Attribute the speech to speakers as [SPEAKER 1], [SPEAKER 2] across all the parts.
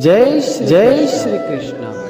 [SPEAKER 1] જય જય શ્રી કૃષ્ણ.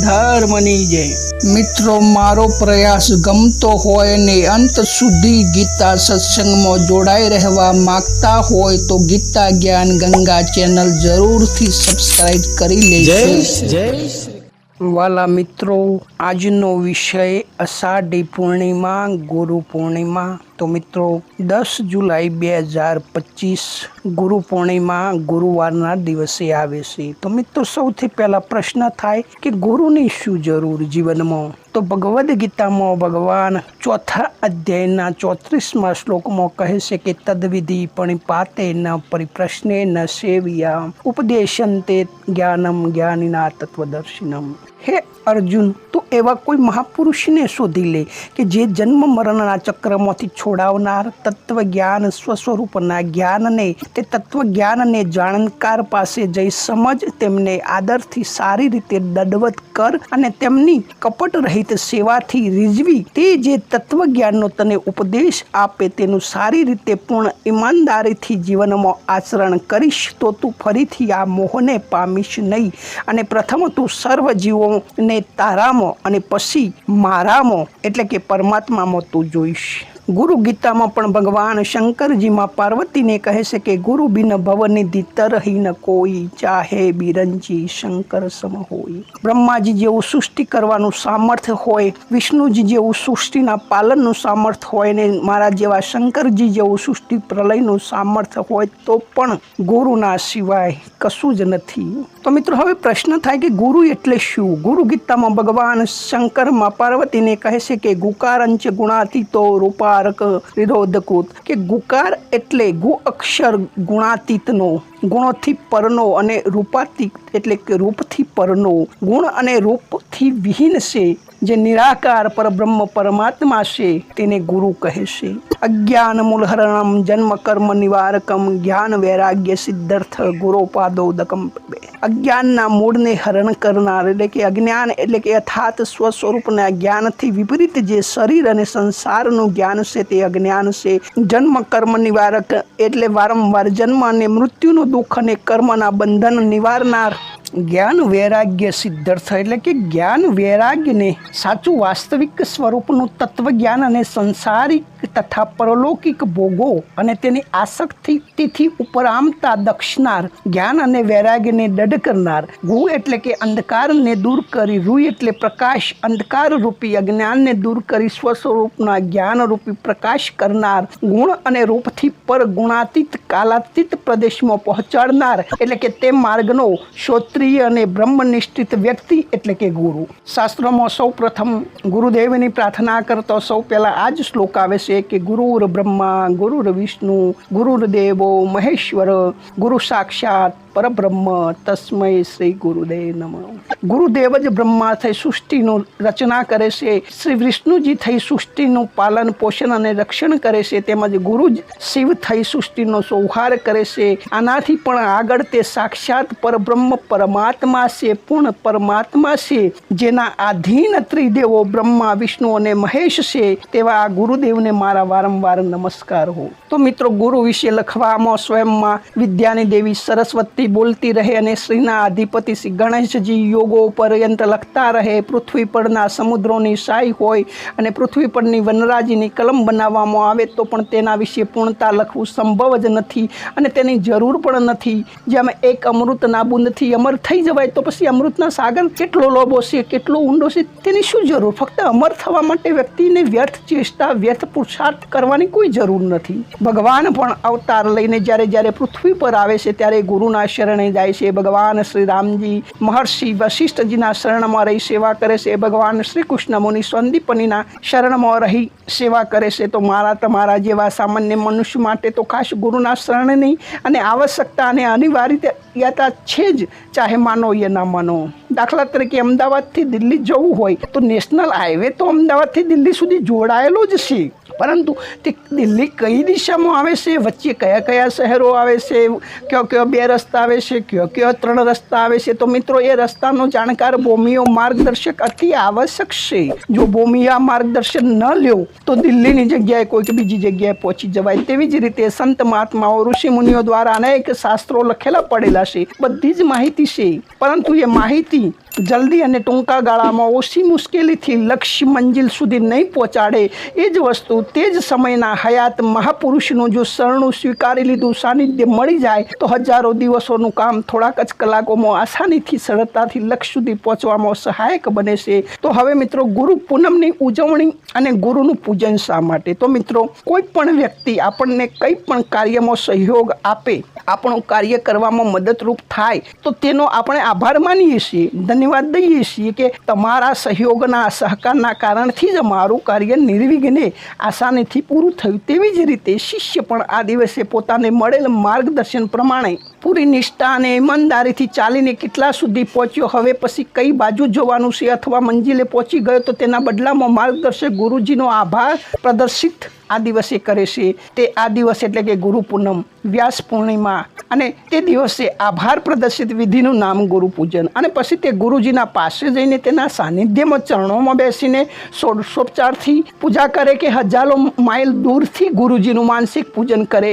[SPEAKER 2] ધર્મની જય મિત્રો, મારો પ્રયાસ ગમતો હોય ને અંત સુધી ગીતા સત્સંગમાં જોડાઈ રહેવા માંગતા હોય તો ગીતા જ્ઞાન ગંગા ચેનલ જરૂરથી સબસ્ક્રાઇબ કરી લેજો.
[SPEAKER 1] જય જય
[SPEAKER 2] વાલા મિત્રો, આજનો વિષય અષાઢી પૂર્ણિમા, ગુરુ પૂર્ણિમા. તો મિત્રો, દસ જુલાઈ બે હજાર પચીસ ગુરુ પૂર્ણિમા ગુરુવારના દિવસે આવે છે. તો મિત્રો, સૌથી પહેલા પ્રશ્ન થાય કે ગુરુની શું જરૂર જીવનમાં? તો ભગવદ્ ગીતામાં ભગવાન ચોથા અધ્યાયના ચોત્રીસમાં શ્લોકમાં કહે છે કે તદવિધિ પણિપાતે ન પરિપ્રશ્ને ન સેવ્યા ઉપદેશંતે જ્ઞાનમ જ્ઞાનિના તત્વદર્શિનમ હે અર્જુન, તું એવા કોઈ મહાપુરુષને શોધી લે કે જે જન્મ મરણના ચક્રમાંથી છોડાવનાર તત્વ જ્ઞાન સ્વસ્વરૂપના જ્ઞાનને, તે તત્વજ્ઞાનને જાણકાર પાસે જઈ સમજ તેમને આદરથી સારી રીતે દંડવત કર અને તેમની કપટ રહિત સેવાથી રીઝવી તે જે તત્વજ્ઞાનનો તને ઉપદેશ આપે તેનું સારી રીતે પૂર્ણ ઈમાનદારીથી જીવનમાં આચરણ કરીશ, તો તું ફરીથી આ મોહને પામીશ નહીં. અને પ્રથમ તું સર્વ જીવોને તારામાં અને પછી મારામાં એટલે કે પરમાત્મામાં તું જોઈશ. ગુરુ ગીતામાં પણ ભગવાન શંકરજીમાં પાર્વતીને કહે છે કે, ગુરુ બિન ભવનિધિ તરહી ન કોઈ ચાહે બિરંજી શંકર સમ હોય. બ્રહ્માજી જેવું સૃષ્ટિ કરવાનું સામર્થ્ય હોય, વિષ્ણુજી જેવું સૃષ્ટિના પાલનનું સામર્થ્ય હોય ને મારા જેવા શંકરજી જેવું સૃષ્ટિ પ્રલયનું સામર્થ્ય હોય તો પણ ગુરુના સિવાય કશું જ નથી. તો મિત્રો, હવે પ્રશ્ન થાય કે ગુરુ એટલે શું? ગુરુ ગીતામાં ભગવાન શંકરમાં પાર્વતીને કહે છે કે ગુકારંચ ગુણાતીતો રૂપારક નિરોધકૂત કે ગુકાર એટલે ગુ અક્ષર ગુણાતીતનો. ગુણોથી પરનો અને રૂપાતીત એટલે કે રૂપથી પરનો. ગુણ અને રૂપથી વિહીન છે, જે નિરાકાર પરબ્રહ્મ પરમાત્મા છે, તેને ગુરુ કહે છે. અજ્ઞાન મૂલહરણમ, જન્મ કર્મ નિવારકમ, જ્ઞાન વૈરાગ્ય સિદ્ધર્થ ગુરોપાદોદકમ. અજ્ઞાનના મૂળને હરણ કરનાર, એટલે કે અજ્ઞાન, એટલે કે યથાર્થ સ્વ સ્વરૂપના જ્ઞાનથી વિપરીત જે શરીર અને સંસારનું જ્ઞાન છે, તે અજ્ઞાન છે. જન્મ કર્મ નિવારક, એટલે વારંવાર જન્મ અને મૃત્યુનું દુઃખ અને કર્મના બંધન નિવારનાર જ્ઞાન વૈરાગ્ય સિદ્ધર્થ એટલે કે જ્ઞાન વૈરાગ્યને સાચું વાસ્તવિક સ્વરૂપનું તત્વજ્ઞાન અને સંસારિક તથા પરલૌકિક ભોગો અને તેની આસક્તિથી ઉપરામતા દક્ષનાર જ્ઞાન અને વૈરાગ્યને દઢ કરનાર. ગુ એટલે કે અંધકારને દૂર કરી રૂ એટલે પ્રકાશ અંધકાર રૂપી અજ્ઞાનને દૂર કરી સ્વસ્વરૂપના જ્ઞાન રૂપી પ્રકાશ કરનાર. ગુણ અને રૂપથી પર ગુણાતીત કાલાતીત પ્રદેશમાં પહોંચાડનાર એટલે કે તે માર્ગનો શ્રોત્રિય અને બ્રહ્મનિષ્ઠિત વ્યક્તિ એટલે કે ગુરુ. શાસ્ત્રોમાં સૌ પ્રથમ ગુરુદેવની પ્રાર્થના કરતો સૌ પહેલા આ જ શ્લોક આવે છે કે, ગુરુર બ્રહ્મા, ગુરુર વિષ્ણુ ગુરુર દેવો મહેશ્વર, ગુરુ સાક્ષાત પરબ્રહ્મ તસ્મય શ્રી ગુરુદેવ નમ. ગુરુદેવ જ બ્રહ્મા થઈ સૃષ્ટિનું રચના કરે છે. શ્રી વિષ્ણુજી થઈ સૃષ્ટિનું પાલન, પોષણ અને રક્ષણ કરે છે. તેમજ ગુરુ શિવ થઈ સૃષ્ટિનો સૌહાર કરે છે. આનાથી પણ આગળ તે સાક્ષાત પરબ્રહ્મ પરમાત્મા છે, પૂર્ણ પરમાત્મા છે, જેના આધીન ત્રિદેવો બ્રહ્મા, વિષ્ણુ અને મહેશ છે. તેવા આ ગુરુદેવને મારા વારંવાર નમસ્કાર હો. તો મિત્રો, ગુરુ વિશે લખવામાં, સ્વયંમાં વિદ્યાની દેવી સરસ્વતી બોલતી રહે અને શ્રીના અધિપતિ શ્રી ગણેશજી યોગો પર્યંત લખતા રહે. પૃથ્વી પરના સમુદ્રોની સાઈ હોય અને પૃથ્વી પરની વનરાજીની કલમ બનાવવામાં આવે તો પણ તેના વિશે પૂર્ણતા લખવું સંભવ જ નથી અને તેની જરૂર પણ નથી. જેમ એક અમૃત નાબૂદથી અમર થઈ જવાય તો પછી અમૃતના સાગર કેટલો લોભો છે, કેટલો ઊંડો છે, તેની શું જરૂર? ફક્ત અમર થવા માટે વ્યક્તિને વ્યર્થ ચેષ્ટા, વ્યર્થ પુરુષાર્થ કરવાની કોઈ જરૂર નથી. ભગવાન પણ અવતાર લઈને જ્યારે જ્યારે પૃથ્વી પર આવે છે, ત્યારે ગુરુના શરણે જાય છે. ભગવાન શ્રી રામજી મહર્ષિ વશિષ્ઠજીના શરણમાં રહી સેવા કરે છે. ભગવાન શ્રી કૃષ્ણ મુનિ સંદીપનીના શરણમાં રહી સેવા કરે છે. તો મારા તમારા જેવા સામાન્ય મનુષ્ય માટે તો ખાસ ગુરુના શરણ નહીં અને આવશ્યકતા અને અનિવાર્યતા છે જ. ચાહે માનો યા ના માનો. દાખલા તરીકે અમદાવાદથી દિલ્હી જવું હોય તો નેશનલ હાઈવે તો અમદાવાદથી દિલ્હી સુધી જોડાયેલો જ છે. પરંતુ તે દિલ્હી કઈ દિશામાં આવે છે? વચ્ચે કયા કયા શહેરો આવે છે? કયો કયો બે રસ્તા આવે છે? કયો કયો ત્રણ રસ્તા આવે છે? તો મિત્રો, એ રસ્તાનો જાણકાર ભૂમિઓ માર્ગદર્શક અતિ આવશ્યક છે. જો ભૂમિયા માર્ગદર્શન ન લ્યો, તો દિલ્હીની જગ્યાએ કોઈક બીજી જગ્યાએ પહોંચી જવાય તેવી જ રીતે સંત મહાત્માઓ ઋષિ મુનિઓ દ્વારા અનેક શાસ્ત્રો લખેલા પડેલા છે. બધી જ માહિતી છે. પરંતુ એ માહિતી જલ્દી અને ટૂંકા ગાળામાં ઓછી મુશ્કેલીથી લક્ષ્ય મંજિલ સુધી નહીં પહોંચાડે. એ જ વસ્તુ તે જ સમયના હયાત મહાપુરુષનું જો શરણું સ્વીકારી લીધું સાનિધ્ય મળી જાય, તો હજારો દિવસોનું કામ થોડાક જ કલાકોમાં આસાનીથી, સરળતાથી લક્ષ્ય સુધી પહોંચવામાં સહાયક બને છે. તો હવે મિત્રો, ગુરુ પૂનમની ઉજવણી અને ગુરુનું પૂજન શા માટે? તો મિત્રો, કોઈ પણ વ્યક્તિ આપણને કંઈ પણ કાર્યમાં સહયોગ આપે, આપણું કાર્ય કરવામાં મદદરૂપ થાય, તો તેનો આપણે આભાર માનીએ છીએ. ધન્યવાદ દઈએ છીએ કે તમારા સહયોગના, સહકારના કારણથી જ અમારું કાર્ય નિર્વિઘ્ને આસાનીથી પૂરું થયું તેવી જ રીતે શિષ્ય પણ આ દિવસે પોતાને મળેલ માર્ગદર્શન પ્રમાણે પૂરી નિષ્ઠા અને ઈમાનદારીથી ચાલીને કેટલા સુધી પહોંચ્યો, હવે પછી કઈ બાજુ જોવાનું છે? અથવા મંજિલે પહોંચી ગયો તો તેના બદલામાં માર્ગદર્શક ગુરુજીનો આભાર પ્રદર્શિત આ દિવસે કરે છે. તે આ દિવસ એટલે કે ગુરુ પૂનમ, વ્યાસ પૂર્ણિમા અને તે દિવસે આભાર પ્રદર્શિત વિધિનું નામ ગુરુ પૂજન. અને પછી તે ગુરુજીના પાસે જઈને તેના સાનિધ્યમાં ચરણોમાં બેસીને ષોડશોપચારથી પૂજા કરે કે હજારો માઇલ દૂરથી ગુરુજીનું માનસિક પૂજન કરે.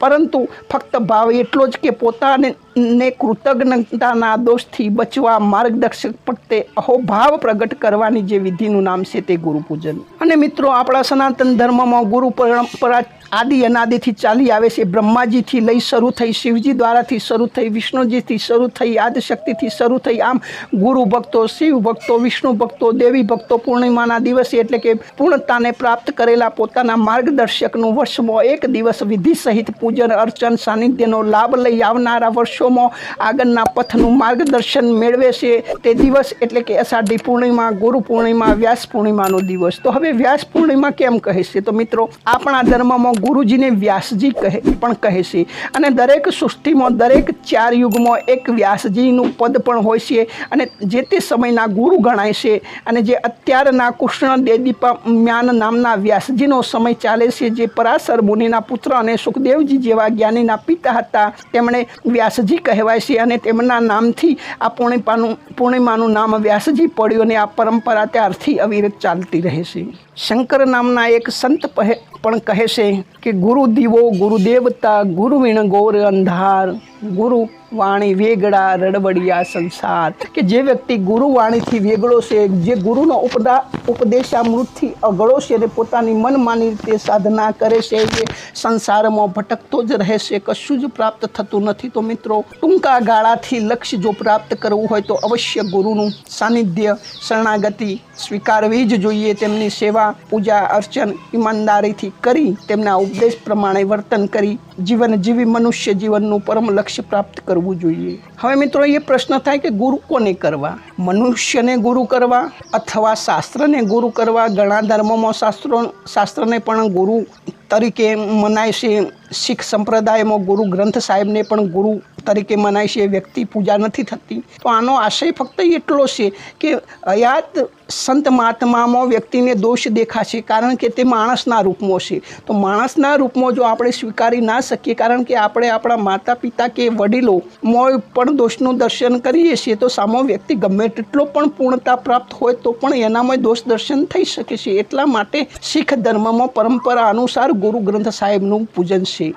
[SPEAKER 2] પરંતુ ફક્ત ભાવ એટલો જ કે પોતાને ને કૃતજ્ઞતાના દોષથી બચવા માર્ગદર્શક પ્રત્યે અહોભાવ પ્રગટ કરવાની જે વિધિનું નામ છે તે ગુરુપૂજન. અને મિત્રો, આપણા સનાતન ધર્મમાં ગુરુ પરંપરા આદિ અનાદિથી ચાલી આવે છે. બ્રહ્માજીથી લઈ શરૂ થઈ શિવજી દ્વારાથી શરૂ થઈ, વિષ્ણુજીથી શરૂ થઈ, આદિશક્તિથી શરૂ થઈ. આમ ગુરુ ભક્તો, શિવ ભક્તો, વિષ્ણુ ભક્તો, દેવી ભક્તો પૂર્ણિમાના દિવસે એટલે કે પૂર્ણતાને પ્રાપ્ત કરેલા પોતાના માર્ગદર્શકનું વર્ષમાં એક દિવસ વિધિ સહિત પૂજન, અર્ચન, સાનિધ્યનો લાભ લઈ આવનારા વર્ષોમાં આગળના પથનું માર્ગદર્શન મેળવે છે. તે દિવસ એટલે કે અષાઢી પૂર્ણિમા, ગુરુ પૂર્ણિમા, વ્યાસ પૂર્ણિમાનો દિવસ. તો હવે વ્યાસ પૂર્ણિમા કેમ કહે છે? તો મિત્રો, આપણા ધર્મમાં ગુરુજીને વ્યાસજી કહે, પણ કહે છે. અને દરેક સૃષ્ટિમાં, દરેક ચાર યુગમાં એક વ્યાસજીનું પદ પણ હોય છે. અને જે તે સમયના ગુરુ ગણાય છે અને જે અત્યારના કૃષ્ણ દેદીપમ્યાન નામના વ્યાસજીનો સમય ચાલે છે, જે પરાશર મુનિના પુત્ર અને સુખદેવજી જેવા જ્ઞાનીના પિતા હતા, તેમણે વ્યાસજી કહેવાય છે અને તેમના નામથી આ પૂર્ણિમાનું પૂર્ણિમાનું નામ વ્યાસજી પડ્યું અને આ પરંપરા ત્યારથી અવિરત ચાલતી રહે છે. શંકર નામના એક સંત પણ કહે છે કે ગુરુ દીવો ગુરુ દેવતા ગુરુ વીણ ગોર અંધાર, ગુરુ વાણી વેગળા રડવડિયા સંસાર. કે જે વ્યક્તિ ગુરુ વાણીથી વેગળો છે, જે ગુરુનો ઉપદા, ઉપદેશામૃતથી અગળો છે અને પોતાની મનમાની રીતે સાધના કરે છે જે સંસારમાં ભટકતો જ રહે છે, કશું જ પ્રાપ્ત થતું નથી. તો મિત્રો, ટૂંકા ગાળાથી લક્ષ્ય જો પ્રાપ્ત કરવું હોય તો અવશ્ય ગુરુનું સાનિધ્ય, શરણાગતિ સ્વીકારવી જ જોઈએ. તેમની સેવા, પૂજા, અર્ચન ઈમાનદારીથી કરી તેમના ઉપદેશ પ્રમાણે વર્તન કરી જીવન જીવી મનુષ્ય જીવનનું પરમ લક્ષ્ય પ્રાપ્ત કરવું જોઈએ? હવે મિત્રો, એ પ્રશ્ન થાય કે ગુરુ કોને કરવા? મનુષ્યને ગુરુ કરવા અથવા શાસ્ત્રને ગુરુ કરવા? ઘણા ધર્મોમાં શાસ્ત્રો, શાસ્ત્રને પણ ગુરુ તરીકે મનાય છે. શીખ સંપ્રદાયમાં ગુરુ ગ્રંથ સાહેબને પણ ગુરુ તરીકે મનાય છે. વ્યક્તિ પૂજા નથી થતી. તો આનો આશય ફક્ત એટલો છે કે અયાત સંત મહાત્મામાં વ્યક્તિને દોષ દેખાશે કારણ કે તે માણસના રૂપમાં છે. તો માણસના રૂપમાં જો આપણે સ્વીકારી ના શકીએ કારણ કે આપણે આપણા માતા પિતા કે વડીલો મોય પણ દોષનું દર્શન કરીએ છીએ, તો સામો વ્યક્તિ ગમે તેટલો પણ પૂર્ણતા પ્રાપ્ત હોય તો પણ એનામાં દોષ દર્શન થઈ શકે છે. એટલા માટે શીખ ધર્મમાં પરંપરા અનુસાર ગુરુ ગ્રંથ સાહેબનું પૂજન છે.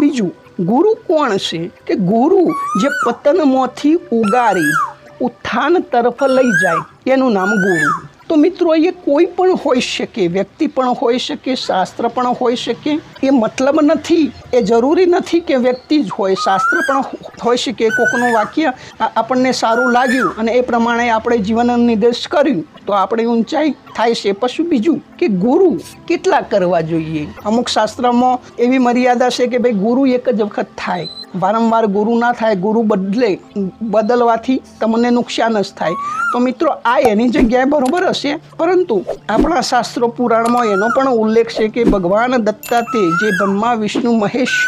[SPEAKER 2] બીજું, ગુરુ કોણ છે? કે ગુરુ જે પતનમાંથી ઉગારી ઉત્થાન તરફ લઈ જાય. એનું નામ ગુરુ. તો મિત્રો એ કોઈ પણ હોઈ શકે, વ્યક્તિ પણ હોઈ શકે, શાસ્ત્ર પણ હોઈ શકે, એ મતલબ નથી. એ જરૂરી નથી કે વ્યક્તિ જ હોય, શાસ્ત્ર પણ હોઈ શકે. કોકનું વાક્ય આપણને સારું લાગ્યું અને એ પ્રમાણે આપણે જીવન નિર્દેશ કર્યું, તો આપણે ઊંચાઈ થાય છે. પશુ બીજું કે ગુરુ કેટલા કરવા જોઈએ? અમુક શાસ્ત્રમાં એવી મર્યાદા છે કે ભાઈ ગુરુ એક જ વખત થાય. વારંવાર ગુરુ ના થાય, ગુરુ બદલે, બદલવાથી તમને નુકસાન જ થાય. તો મિત્રો, આ એની જગ્યાએ બરાબર હશે. પરંતુ આપણા શાસ્ત્રો પુરાણમાં એનો પણ ઉલ્લેખ છે કે ભગવાન દત્તાતે જે બ્રહ્મા, વિષ્ણુ, મહેશ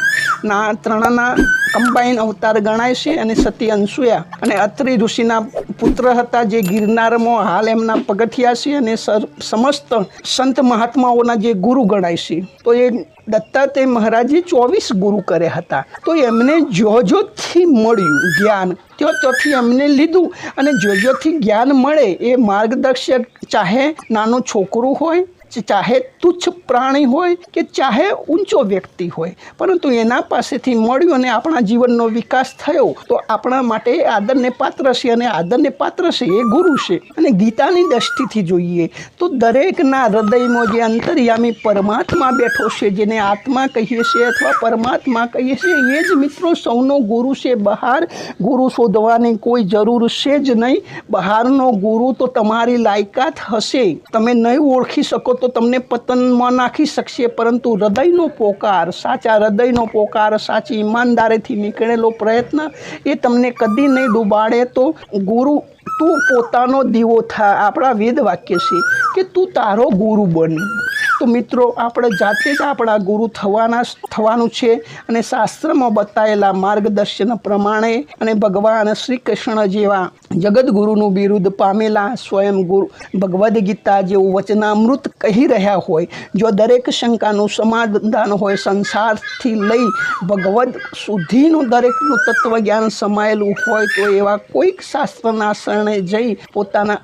[SPEAKER 2] ના, ત્રણના કમ્બાઈન અવતાર ગણાય છે અને સતી અંશુયા અને અત્રિ ઋષિના પુત્ર હતા જે ગિરનારમાં, હાલ એમના પગથિયા છે અને સમસ્ત સંત મહાત્માઓના જે ગુરુ ગણાય છે. તો એ દત્તાત્રેય મહારાજે ચોવીસ ગુરુ કર્યા હતા. તો એમને જોજોથી મળ્યું જ્ઞાન. ત્યાં ત્યાંથી એમને લીધું અને જોજોથી જ્ઞાન મળે એ માર્ગદર્શક ચાહે નાનું છોકરું હોય ચાહે તુચ્છ પ્રાણી હોય કે ચાહે ઊંચો વ્યક્તિ હોય. પરંતુ એના પાસેથી મળ્યું અને આપણા જીવનનો વિકાસ થયો, તો આપણા માટે આદરને પાત્ર છે અને આદરને પાત્ર છે એ ગુરુ છે. અને ગીતાની દ્રષ્ટિથી જોઈએ, તો દરેકના હૃદયમાં જે અંતર્યામી પરમાત્મા બેઠો છે, જેને આત્મા કહીએ છીએ અથવા પરમાત્મા કહીએ છીએ એ જ મિત્રો સૌનો ગુરુ છે. બહાર ગુરુ શોધવાની કોઈ જરૂર છે જ નહીં. બહારનો ગુરુ તો તમારી લાયકાત હશે. તમે નહીં ઓળખી શકો તો તમને પતનમાં નાખી શકશે, પરંતુ હૃદયનો પોકાર, સાચા હૃદયનો પોકાર, સાચી ઈમાનદારીથી નીકળેલો પ્રયત્ન એ તમને કદી નહીં ડૂબાડે. તો ગુરુ, તું પોતાનો દીવો થા. આપણા વેદ વાક્ય છે કે તું તારો ગુરુ બન. મિત્રો આપણે જાતે જ આપણા ગુરુ થવાના થવાનું છે અને શાસ્ત્રમાં બતાવેલા માર્ગદર્શન પ્રમાણે અને ભગવાન શ્રી કૃષ્ણ જેવા જગદગુરુનું બિરુદ પામેલા સ્વયં ગુરુ ભગવદ્ ગીતા જેવું વચનામૃત કહી રહ્યા હોય, જો દરેક શંકાનું સમાધાન હોય, સંસારથી લઈ ભગવદ સુધીનું દરેકનું તત્વજ્ઞાન સમાયેલું હોય, તો એવા કોઈક શાસ્ત્રના શરણે જઈ પોતાના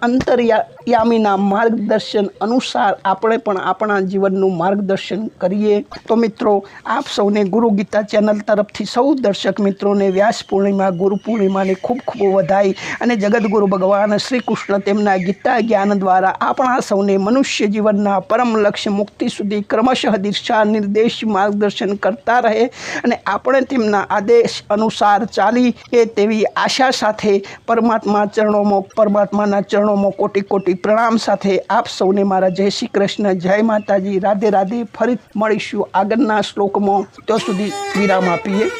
[SPEAKER 2] અંતર્યામીના માર્ગદર્શન અનુસાર આપણે પણ આપણા જીવનનું માર્ગદર્શન કરીએ. તો મિત્રો, આપ સૌને ગુરુ ગીતા ચેનલ તરફથી સૌ દર્શક મિત્રોને વ્યાસ પૂર્ણિમા, ગુરુ પૂર્ણિમાની ખૂબ ખૂબ વધાઈ અને જગદગુરુ ભગવાન શ્રી કૃષ્ણ તેમના ગીતા જ્ઞાન દ્વારા આપણા સૌને મનુષ્ય જીવનના પરમ લક્ષ્ય મુક્તિ સુધી ક્રમશઃ દિશા નિર્દેશ માર્ગદર્શન કરતા રહે અને આપણે તેમના આદેશ અનુસાર ચાલી એ તેવી આશા સાથે પરમાત્મા ચરણોમાં, પરમાત્માના ચરણોમાં કોટી કોટી પ્રણામ સાથે આપ સૌને મારા જય શ્રી કૃષ્ણ, જય માતાજી. રાધે રાધે ફરી મળીશું આગળના શ્લોકમાં. ત્યાં સુધી વિરામ આપીએ.